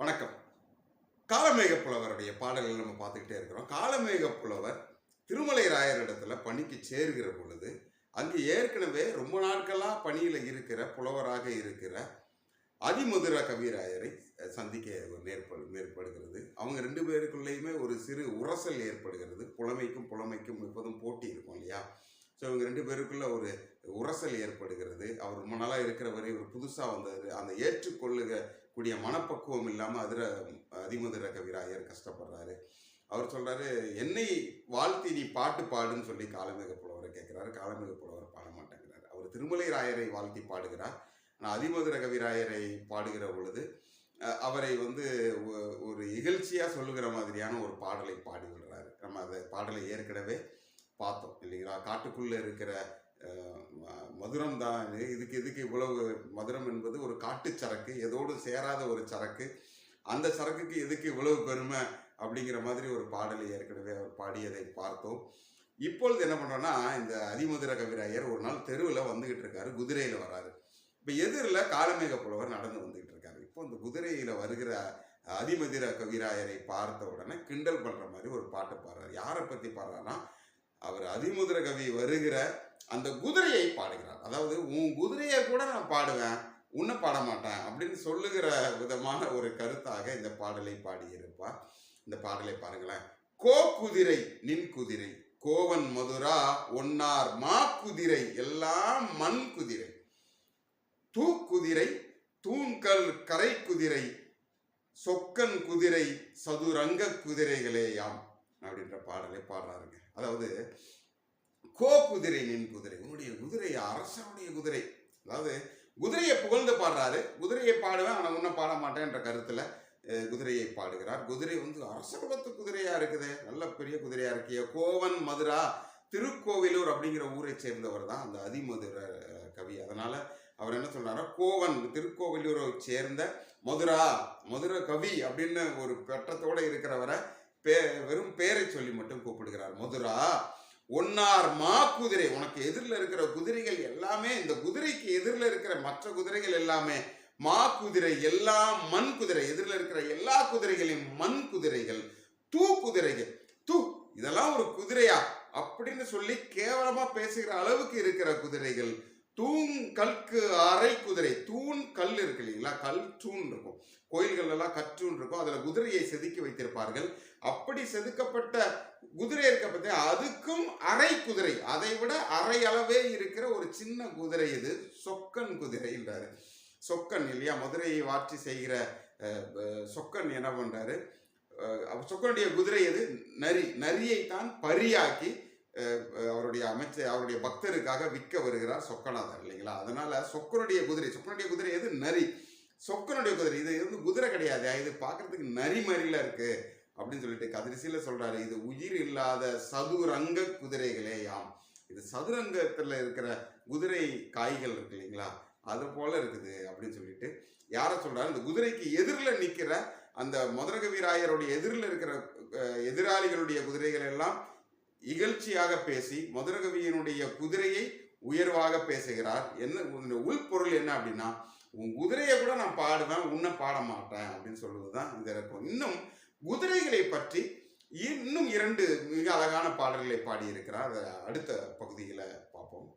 வணக்கம். காலமேக புலவருடைய பாடல்கள் நம்ம பார்த்துக்கிட்டே இருக்கிறோம். காலமேக புலவர் திருமலை ராயரிடத்துல பணிக்கு சேர்கிற பொழுது அங்கு ஏற்கனவே ரொம்ப நாட்களாக பணியில் இருக்கிற புலவராக இருக்கிற அதிமதுர கவிராயரை சந்திக்க ஒரு நேர்படு மேற்படுகிறது. அவங்க ரெண்டு பேருக்குள்ளேயுமே ஒரு சிறு உரசல் ஏற்படுகிறது. புலமைக்கும் புலமைக்கும் எப்போதும் போட்டி இருக்கும் இல்லையா? ஸோ இவங்க ரெண்டு பேருக்குள்ள ஒரு உரசல் ஏற்படுகிறது. அவர் ரொம்ப நாளாக இருக்கிறவரை ஒரு புதுசாக வந்தார் அந்த ஏற்றுக்கொள்ளுக கூடிய மனப்பக்குவம் இல்லாமல் அதிர அதிமுதிர கவிராயர் கஷ்டப்படுறாரு. அவர் சொல்கிறாரு என்னை வாழ்த்தி நீ பாட்டு பாடுன்னு சொல்லி காலமிக புலவரை கேட்குறாரு காலமிக புலவர் பாட மாட்டேங்கிறார். அவர் திருமலை ராயரை வாழ்த்தி பாடுகிறார். ஆனால் அதிமதுர கவிராயரை பாடுகிற பொழுது அவரை வந்து ஒ- ஒரு இகழ்ச்சியாக சொல்லுகிற மாதிரியான ஒரு பாடலை பாடி விடுறாரு. நம்ம அந்த பாடலை ஏற்கனவே பார்த்தோம் இல்லைங்களா? காட்டுக்குள்ளே இருக்கிற மதுரம் தான் இதுக்கு இதுக்கு இவ்வளவு மதுரம் என்பது ஒரு காட்டு சரக்கு எதோடு சேராத ஒரு சரக்கு அந்த சரக்குக்கு எதுக்கு இவ்வளவு பெருமை அப்படிங்கிற மாதிரி ஒரு பாடலை ஏற்கனவே அவர் பாடியதை பார்த்தோம். இப்பொழுது என்ன பண்ணுறோன்னா இந்த அதிமுதிர கவிராயர் ஒரு நாள் தெருவில் வந்துகிட்டு இருக்காரு குதிரையில் வராரு. இப்போ எதிரில் காலமேக புலவர் நடந்து வந்துகிட்டு இருக்காரு. இப்போ இந்த குதிரையில் வருகிற அதிமதிர கவிராயரை பார்த்த உடனே கிண்டல் பண்ணுற மாதிரி ஒரு பாட்டு பாடுறாரு. யாரை பற்றி பாடுறாருன்னா அவர் அதிமுதிர கவி வருகிற அந்த குதிரையை பாடுகிறார். அதாவது உன் குதிரையை கூட நான் பாடுவேன் உன்னை பாட மாட்டேன் அப்படின்னு சொல்லுகிற விதமான ஒரு கருத்தாக இந்த பாடலை பாடியிருப்பா. இந்த பாடலை பாருங்களேன். கோ குதிரை நின் குதிரை கோவன் மதுரா ஒன்னார் மா குதிரை எல்லாம் மண் குதிரை. தூ குதிரை தூண்கல் கரை குதிரை சொக்கன் குதிரை சதுரங்க குதிரைகளேயாம் அப்படின்ற பாடலை பாடுறாருங்க. அதாவது கோ குதிரை நின் குதிரை உன்னுடைய குதிரை அரசனுடைய குதிரை. அதாவது குதிரையை புகழ்ந்து பாடுறாரு. குதிரையை பாடுவேன் ஆனால் உன்னை பாட மாட்டேன்ற கருத்துல குதிரையை பாடுகிறார். குதிரை வந்து அரச குலத்து குதிரையா இருக்குது. நல்ல பெரிய குதிரையா இருக்கிய கோவன் மதுரா திருக்கோவிலூர் அப்படிங்கிற ஊரை சேர்ந்தவர் தான் அந்த அதிமதுர கவி. அதனால அவர் என்ன சொல்றாரா கோவன் திருக்கோவிலூரை சேர்ந்த மதுரா மதுர கவி அப்படின்னு ஒரு பெற்றத்தோட இருக்கிறவரை பே வெறும் பேரை சொல்லி மட்டும் கூப்பிடுகிறார். மதுரா ஒன்னார் மா குதிரை. உனக்கு எதிரில் இருக்கிற குதிரைகள் எல்லாமே இந்த குதிரைக்கு எதிரில் இருக்கிற மற்ற குதிரைகள் எல்லாமே மா குதிரை எல்லாம் மண் குதிரை எதிரில் இருக்கிற எல்லா குதிரைகளையும் மண் குதிரைகள் தூ குதிரைகள் தூ இதெல்லாம் ஒரு குதிரையா? அப்படின்னு சொல்லி கேவலமா பேசுகிற அளவுக்கு இருக்கிற குதிரைகள் தூங் கல்கு அரை குதிரை பார்த்தீங்களா கல் தூண் இருக்கும் கோயில்கள் எல்லாம் கற்றூன் இருக்கும் அதில் குதிரையை செதுக்கி வைத்திருப்பார்கள். அப்படி செதுக்கப்பட்ட குதிரை இருக்க பார்த்தீங்க அதுக்கும் அரை குதிரை. அதை விட அரை அளவே இருக்கிற ஒரு சின்ன குதிரை இது. சொக்கன் குதிரைன்றாரு சொக்கன் இல்லையா? மதுரையை வாட்சி செய்கிற சொக்கன் என்ன பண்ணுறாரு சொக்கனுடைய குதிரை எது? நரி. நரியை தான் பரியாக்கி அவருடைய அமைச்சர் அவருடைய பக்தருக்காக விற்க வருகிறார் சொக்கநாதர் இல்லைங்களா? அதனால சொக்கனுடைய குதிரை சொக்கனுடைய குதிரை எது? நரி. சொக்கனுடைய குதிரை. இது வந்து குதிரை கிடையாது. இது பார்க்கறதுக்கு நரி மாதிரில இருக்கு. அப்படின்னு சொல்லிட்டு கதிரிசியில சொல்றாரு. இது உயிர் இல்லாத சதுரங்க குதிரைகளேயாம் இது சதுரங்கத்துல இருக்கிற குதிரை காய்கள் இருக்கு இல்லைங்களா? அது போல இருக்குது அப்படின்னு சொல்லிட்டு யாரை சொல்றாரு? இந்த குதிரைக்கு எதிரில் நிற்கிற அந்த மதுரகவிராயருடைய எதிரில் இருக்கிற எதிராளிகளுடைய குதிரைகள் எல்லாம் இகழ்ச்சியாக பேசி மதுரகவியனுடைய குதிரையை உயர்வாக பேசுகிறார். என்ன உன்னுடைய உள்பொருள் என்ன அப்படின்னா உன் குதிரையை கூட நான் பாடுவேன் உன்னை பாட மாட்டேன் அப்படின்னு சொல்லுவதுதான் இதில் இருக்கும் இன்னும் குதிரைகளை பற்றி இன்னும் இரண்டு மிக அழகான பாடல்களை பாடியிருக்கிறார். அதை அடுத்த பகுதியில் பார்ப்போம்.